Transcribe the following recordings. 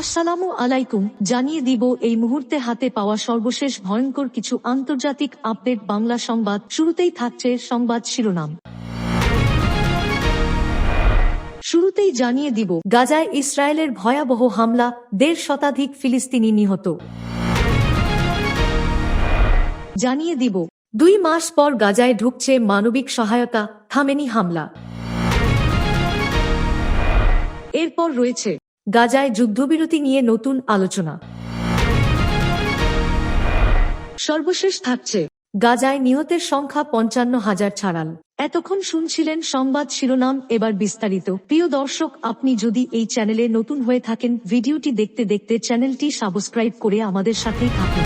আসসালামু আলাইকুম, জানিয়ে দিব এই মুহূর্তে হাতে পাওয়া সর্বশেষ ভয়ঙ্কর কিছু আন্তর্জাতিক আপডেট বাংলা সংবাদ। শুরুতেই থাকছে সংবাদ শিরোনাম। শুরুতেই জানিয়ে দিব, গাজায় ইসরায়েলের ভয়াবহ হামলা, দেড় শতাধিক ফিলিস্তিনি নিহত। জানিয়ে দিব, দুই মাস পর গাজায় ঢুকছে মানবিক সহায়তা, থামেনি হামলা। এরপর রয়েছে গাজায় যুদ্ধবিরতি নিয়ে নতুন আলোচনা। সর্বশেষ থাকছে, গাজায় নিহতের সংখ্যা পঞ্চান্ন হাজার ছাড়াল। এতক্ষণ শুনছিলেন সংবাদ শিরোনাম, এবার বিস্তারিত। প্রিয় দর্শক, আপনি যদি এই চ্যানেলে নতুন হয়ে থাকেন, ভিডিওটি দেখতে দেখতে চ্যানেলটি সাবস্ক্রাইব করে আমাদের সাথেই থাকুন।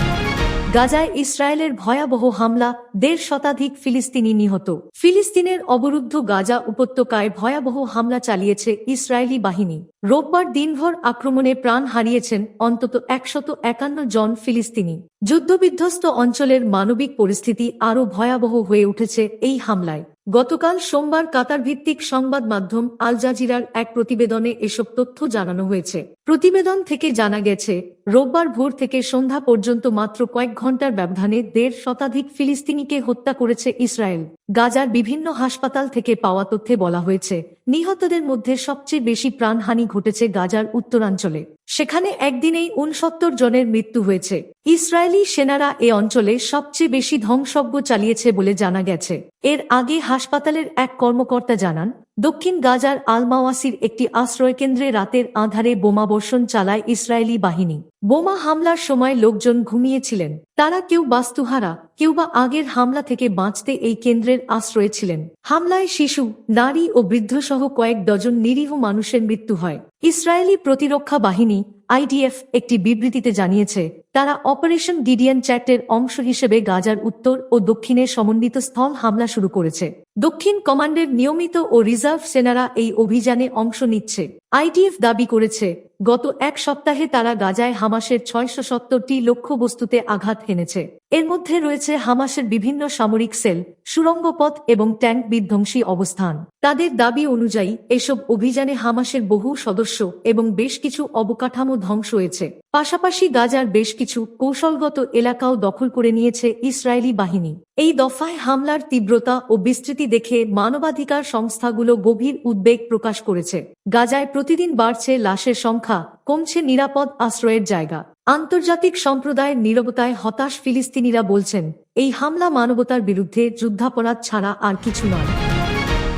গাজায় ইসরায়েলের ভয়াবহ হামলা, দেড় শতাধিক ফিলিস্তিনি নিহত। ফিলিস্তিনের অবরুদ্ধ গাজা উপত্যকায় ভয়াবহ হামলা চালিয়েছে ইসরায়েলি বাহিনী। রোববার দিনভর আক্রমণে প্রাণ হারিয়েছেন অন্তত একশত একান্ন জন ফিলিস্তিনি। যুদ্ধবিধ্বস্ত অঞ্চলের মানবিক পরিস্থিতি আরও ভয়াবহ হয়ে উঠেছে এই হামলায়। গতকাল সোমবার কাতার ভিত্তিক সংবাদ মাধ্যম আল জাজিরার এক প্রতিবেদনে এসব তথ্য জানানো হয়েছে। প্রতিবেদন থেকে জানা গেছে, রোববার ভোর থেকে সন্ধ্যা পর্যন্ত মাত্র কয়েক ঘণ্টার ব্যবধানে দেড় শতাধিক ফিলিস্তিনিকে হত্যা করেছে ইসরায়েল। গাজার বিভিন্ন হাসপাতাল থেকে পাওয়া তথ্যে বলা হয়েছে, নিহতদের মধ্যে সবচেয়ে বেশি প্রাণহানি ঘটেছে গাজার উত্তরাঞ্চলে। সেখানে একদিনেই উনসত্তর জনের মৃত্যু হয়েছে। ইসরায়েলি সেনারা এ অঞ্চলে সবচেয়ে বেশি ধ্বংসজ্ঞ চালিয়েছে বলে জানা গেছে। এর আগে হাসপাতালের এক কর্মকর্তা জানান দক্ষিণ গাজার আলমাওয়াসির একটি আশ্রয়কেন্দ্রে রাতের আধারে বোমাবর্ষণ চালায় ইসরায়েলি বাহিনী। বোমা হামলার সময় লোকজন ঘুমিয়েছিলেন। তারা কেউ বাস্তুহারা, কেউ বা আগের হামলা থেকে বাঁচতে এই কেন্দ্রের আশ্রয়ে ছিলেন। হামলায় শিশু, নারী ও বৃদ্ধসহ কয়েক ডজন নিরীহ মানুষের মৃত্যু হয়। ইসরায়েলি প্রতিরক্ষা বাহিনী আইডিএফ একটি বিবৃতিতে জানিয়েছে, তারা অপারেশন ডিডিয়ান চ্যাটের অংশ হিসেবে গাজার উত্তর ও দক্ষিণে সমন্বিত স্থল হামলা শুরু করেছে। দক্ষিণ কমান্ডের নিয়মিত ও রিজার্ভ সেনারা এই অভিযানে অংশ নিচ্ছে। আইডিএফ দাবি করেছে, গত এক সপ্তাহে তারা গাজায় হামাসের ছয়শো সত্তরটি লক্ষ্যবস্তুতে আঘাত হেনেছে। এর মধ্যে রয়েছে হামাসের বিভিন্ন সামরিক সেল সুরঙ্গপথ এবং ট্যাঙ্ক বিধ্বংসী অবস্থান। তাদের দাবি অনুযায়ী, এসব অভিযানে হামাসের বহু সদস্য এবং বেশ কিছু অবকাঠামো ধ্বংস হয়েছে। পাশাপাশি গাজার বেশ কিছু কৌশলগত এলাকাও দখল করে নিয়েছে ইসরায়েলি বাহিনী। এই দফায় হামলার তীব্রতা ও বিস্তৃতি দেখে মানবাধিকার সংস্থাগুলো গভীর উদ্বেগ প্রকাশ করেছে। গাজায় প্রতিদিন বাড়ছে লাশের সংখ্যা, কমছে নিরাপদ আশ্রয়ের জায়গা। আন্তর্জাতিক সম্প্রদায়ের নীরবতায় হতাশ ফিলিস্তিনিরা বলছেন, এই হামলা মানবতার বিরুদ্ধে যুদ্ধাপরাধ ছাড়া আর কিছু নয়।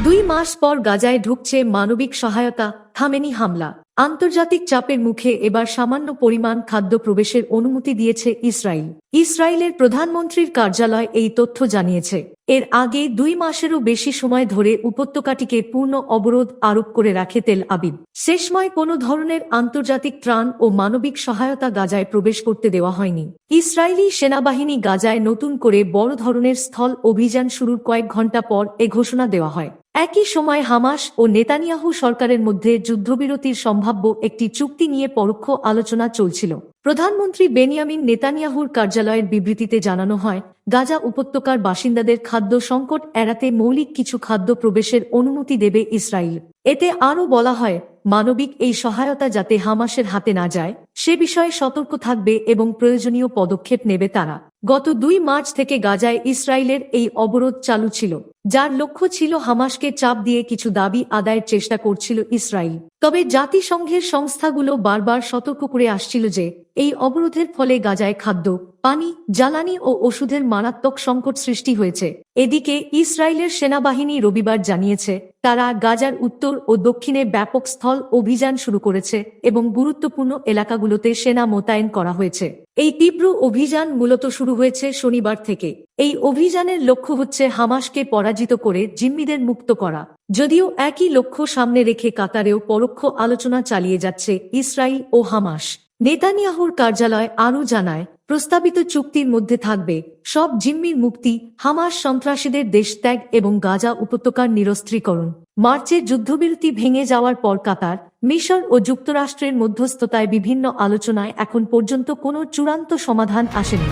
দুই মাস পর গাজায় ঢুকছে মানবিক সহায়তা থামেনি হামলা। আন্তর্জাতিক চাপের মুখে এবার সামান্য পরিমাণ খাদ্য প্রবেশের অনুমতি দিয়েছে ইসরায়েল ইসরায়েলের প্রধানমন্ত্রীর কার্যালয় এই তথ্য জানিয়েছে। এর আগে দুই মাসেরও বেশি সময় ধরে উপত্যকাটিকে পূর্ণ অবরোধ আরোপ করে রাখে তেল আবিব। শেষময় কোনো ধরনের আন্তর্জাতিক ত্রাণ ও মানবিক সহায়তা গাজায় প্রবেশ করতে দেওয়া হয়নি। ইসরায়েলি সেনাবাহিনী গাজায় নতুন করে বড় ধরনের স্থল অভিযান শুরুর কয়েক ঘণ্টা পর এ ঘোষণা দেওয়া হয়। একই সময় হামাস ও নেতানিয়াহু সরকারের মধ্যে যুদ্ধবিরতির সম্ভাব্য একটি চুক্তি নিয়ে পরোক্ষ আলোচনা চলছিল। প্রধানমন্ত্রী বেনিয়ামিন নেতানিয়াহুর কার্যালয়ের বিবৃতিতে জানানো হয়, গাজা উপত্যকার বাসিন্দাদের খাদ্য সংকট এড়াতে মৌলিক কিছু খাদ্য প্রবেশের অনুমতি দেবে ইসরায়েল এতে আরও বলা হয়, মানবিক এই সহায়তা যাতে হামাসের হাতে না যায়। সে বিষয়ে সতর্ক থাকবে এবং প্রয়োজনীয় পদক্ষেপ নেবে তারা। গত দুই মার্চ থেকে গাজায় ইসরায়েলের এই অবরোধ চালু ছিল, যার লক্ষ্য ছিল হামাসকে চাপ দিয়ে কিছু দাবি আদায়ের চেষ্টা করছিল ইসরায়েল। তবে জাতিসংঘের সংস্থাগুলো বারবার সতর্ক করে আসছিল যে, এই অবরোধের ফলে গাজায় খাদ্য, পানি, জ্বালানি ও ওষুধের মারাত্মক সংকট সৃষ্টি হয়েছে। এদিকে ইসরায়েলের সেনাবাহিনী রবিবার জানিয়েছে, তারা গাজার উত্তর ও দক্ষিণে ব্যাপক স্থল অভিযান শুরু করেছে এবং গুরুত্বপূর্ণ এলাকাগুলোতে সেনা মোতায়েন করা হয়েছে। এই তীব্র অভিযান মূলত শুরু হয়েছে শনিবার থেকে। এই অভিযানের লক্ষ্য হচ্ছে হামাসকে পরাজিত করে জিম্মিদের মুক্ত করা। যদিও একই লক্ষ্য সামনে রেখে কাতারেও পরোক্ষ আলোচনা চালিয়ে যাচ্ছে ইসরায়েল ও হামাস। নেতানিয়াহুর কার্যালয় আরও জানায় প্রস্তাবিত চুক্তির মধ্যে থাকবে, সব জিম্মির মুক্তি, হামাস সন্ত্রাসীদের দেশত্যাগ এবং গাজা উপত্যকার নিরস্ত্রীকরণ। মার্চে যুদ্ধবিরতি ভেঙে যাওয়ার পর কাতার, মিশর ও যুক্তরাষ্ট্রের মধ্যস্থতায় বিভিন্ন আলোচনায় এখন পর্যন্ত কোনো চূড়ান্ত সমাধান আসেনি।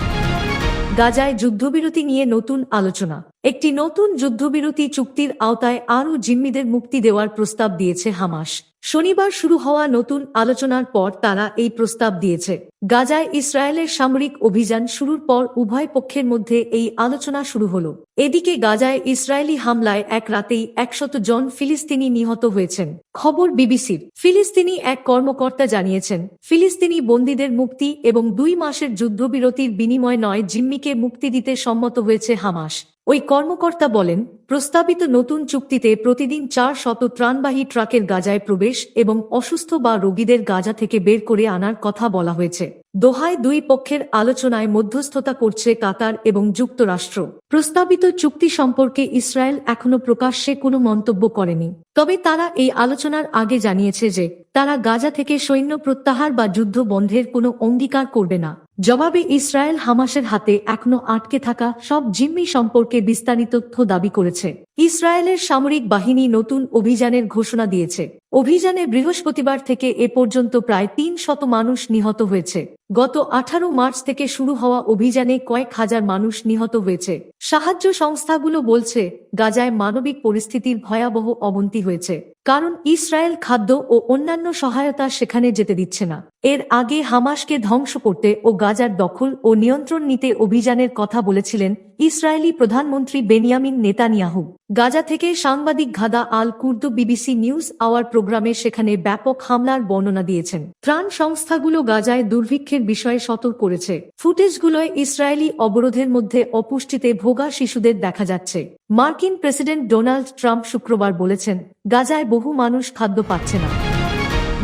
গাজায় যুদ্ধবিরতি নিয়ে নতুন আলোচনা। একটি নতুন যুদ্ধবিরতি চুক্তির আওতায় আরও জিম্মিদের মুক্তি দেওয়ার প্রস্তাব দিয়েছে হামাস। শনিবার শুরু হওয়া নতুন আলোচনার পর তারা এই প্রস্তাব দিয়েছে। গাজায় ইসরায়েলের সামরিক অভিযান শুরুর পর উভয় পক্ষের মধ্যে এই আলোচনা শুরু হল। এদিকে গাজায় ইসরায়েলি হামলায় এক রাতেই একশত জন ফিলিস্তিনি নিহত হয়েছেন। খবর বিবিসির। ফিলিস্তিনি এক কর্মকর্তা জানিয়েছেন, ফিলিস্তিনি বন্দীদের মুক্তি এবং দুই মাসের যুদ্ধবিরতির বিনিময় নয় জিম্মিকে মুক্তি দিতে সম্মত হয়েছে হামাস। ওই কর্মকর্তা বলেন প্রস্তাবিত নতুন চুক্তিতে প্রতিদিন চার শত ত্রাণবাহী ট্রাকের গাজায় প্রবেশ এবং অসুস্থ বা রোগীদের গাজা থেকে বের করে আনার কথা বলা হয়েছে। দোহায় দুই পক্ষের আলোচনায় মধ্যস্থতা করছে কাতার এবং যুক্তরাষ্ট্র। প্রস্তাবিত চুক্তি সম্পর্কে ইসরায়েল এখনও প্রকাশ্যে কোনো মন্তব্য করেনি। তবে তারা এই আলোচনার আগে জানিয়েছে যে, তারা গাজা থেকে সৈন্য প্রত্যাহার বা যুদ্ধ বন্ধের কোনো অঙ্গীকার করবে না। জবাবে ইসরায়েল হামাসের হাতে এখনও আটকে থাকা সব জিম্মি সম্পর্কে বিস্তারিত তথ্য দাবি করেছে। ইসরায়েলের সামরিক বাহিনী নতুন অভিযানের ঘোষণা দিয়েছে। অভিযানে বৃহস্পতিবার থেকে এ পর্যন্ত প্রায় তিন শত মানুষ নিহত হয়েছে। গত আঠারো মার্চ থেকে শুরু হওয়া অভিযানে কয়েক হাজার মানুষ নিহত হয়েছে। সাহায্য সংস্থাগুলো বলছে, গাজায় মানবিক পরিস্থিতির ভয়াবহ অবনতি হয়েছে, কারণ ইসরায়েল খাদ্য ও অন্যান্য সহায়তা সেখানে যেতে দিচ্ছে না। এর আগে হামাসকে ধ্বংস করতে ও গাজার দখল ও নিয়ন্ত্রণ নিতে অভিযানের কথা বলেছিলেন ইসরায়েলি প্রধানমন্ত্রী বেনিয়ামিন নেতানিয়াহু। গাজা থেকে সাংবাদিক Ghada al Kurdu BBC News Hour প্রোগ্রামে সেখানে ব্যাপক হামলার বর্ণনা দিয়েছেন। ত্রাণ সংস্থাগুলো গাজায় দুর্ভিক্ষের বিষয়ে সতর্ক করেছে। ফুটেজগুলোয় ইসরায়েলি অবরোধের মধ্যে অপুষ্টিতে ভোগা শিশুদের দেখা যাচ্ছে। মার্কিন প্রেসিডেন্ট ডোনাল্ড ট্রাম্প শুক্রবার বলেছেন, গাজায় বহু মানুষ খাদ্য পাচ্ছে না।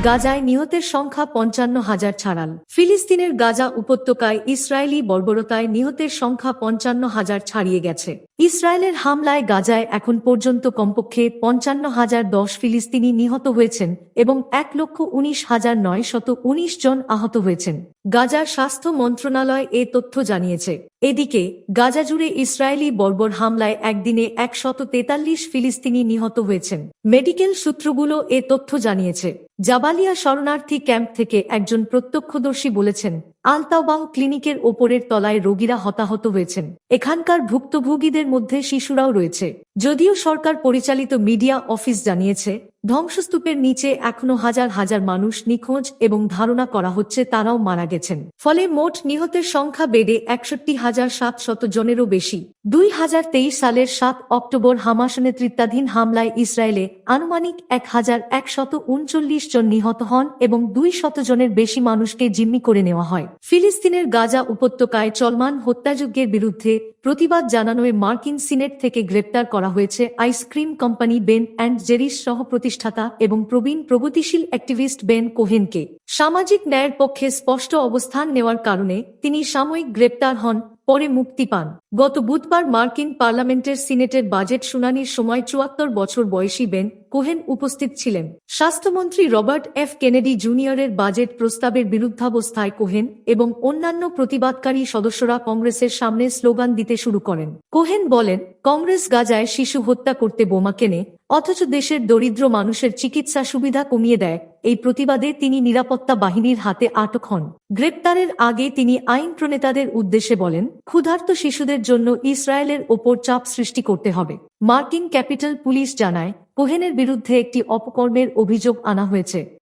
গাজায় নিহতের সংখ্যা পঞ্চান্ন হাজার ছাড়াল। ফিলিস্তিনের গাজা উপত্যকায় ইসরায়েলি বর্বরতায় নিহতের সংখ্যা পঞ্চান্ন হাজার ছাড়িয়ে গেছে। ইসরায়েলের হামলায় গাজায় এখন পর্যন্ত কমপক্ষে পঞ্চান্ন হাজার দশ ফিলিস্তিনি নিহত হয়েছেন এবং এক লক্ষ উনিশ হাজার নয় শত উনিশ জন আহত হয়েছেন। গাজার স্বাস্থ্য মন্ত্রণালয় এ তথ্য জানিয়েছে। এদিকে, গাজা জুড়ে ইসরায়েলি বর্বর হামলায় একদিনে একশত তেতাল্লিশ ফিলিস্তিনি নিহত হয়েছেন। মেডিকেল সূত্রগুলো এ তথ্য জানিয়েছে। জাবালিয়া শরণার্থী ক্যাম্প থেকে একজন প্রত্যক্ষদর্শী বলেছেন আলতাওবাং ক্লিনিকের ওপরের তলায় রোগীরা হতাহত হয়েছেন। এখানকার ভুক্তভোগীদের মধ্যে শিশুরাও রয়েছে। যদিও সরকার পরিচালিত মিডিয়া অফিস জানিয়েছে, ধ্বংসস্তূপের নিচে এখনও হাজার হাজার মানুষ নিখোঁজ এবং ধারণা করা হচ্ছে তারাও মারা গেছেন। ফলে মোট নিহতের সংখ্যা বেড়ে একষট্টি হাজার সাতশত জনেরও বেশি। দুই হাজার তেইশ সালের সাত অক্টোবর হামাস নেতৃত্বাধীন হামলায় ইসরায়েলে আনুমানিক এক হাজার একশত উনচল্লিশ জন নিহত হন এবং দুই শত জনের বেশি মানুষকে জিম্মি করে নেওয়া হয়। ফিলিস্তিনের গাজা উপত্যকায় চলমান হত্যাযজ্ঞের বিরুদ্ধে প্রতিবাদ জানানোয় মার্কিন সিনেট থেকে গ্রেপ্তার করা হয়েছে ice cream company Ben and Jerry's সহ প্রতিষ্ঠাতা এবং প্রবীণ প্রগতিশীল অ্যাক্টিভিস্ট বেন কোহেনকে। সামাজিক ন্যায়ের পক্ষে স্পষ্ট অবস্থান নেওয়ার কারণে তিনি সাময়িক গ্রেপ্তার হন পরে মুক্তি পান। গত বুধবার মার্কিন পার্লামেন্টের সিনেটের বাজেট শুনানির সময় চুয়াত্তর বছর বয়সী বেন কোহেন উপস্থিত ছিলেন। স্বাস্থ্যমন্ত্রী রবার্ট এফ কেনেডি জুনিয়রের বাজেট প্রস্তাবের বিরুদ্ধাবস্থায় কোহেন এবং অন্যান্য প্রতিবাদকারী সদস্যরা কংগ্রেসের সামনে স্লোগান দিতে শুরু করেন। কোহেন বলেন, কংগ্রেস গাজায় শিশু হত্যা করতে বোমা কেনে, অথচ দেশের দরিদ্র মানুষের চিকিৎসা সুবিধা কমিয়ে দেয়। এই প্রতিবাদে তিনি নিরাপত্তা বাহিনীর হাতে আটক হন। গ্রেপ্তারের আগে তিনি আইন প্রণেতাদের উদ্দেশ্যে বলেন, ক্ষুধার্ত শিশুদের জন্য ইসরায়েলের ওপর চাপ সৃষ্টি করতে হবে। মার্কিন ক্যাপিটাল পুলিশ জানায়, কোহেনের বিরুদ্ধে একটি অপকর্মের অভিযোগ আনা হয়েছে।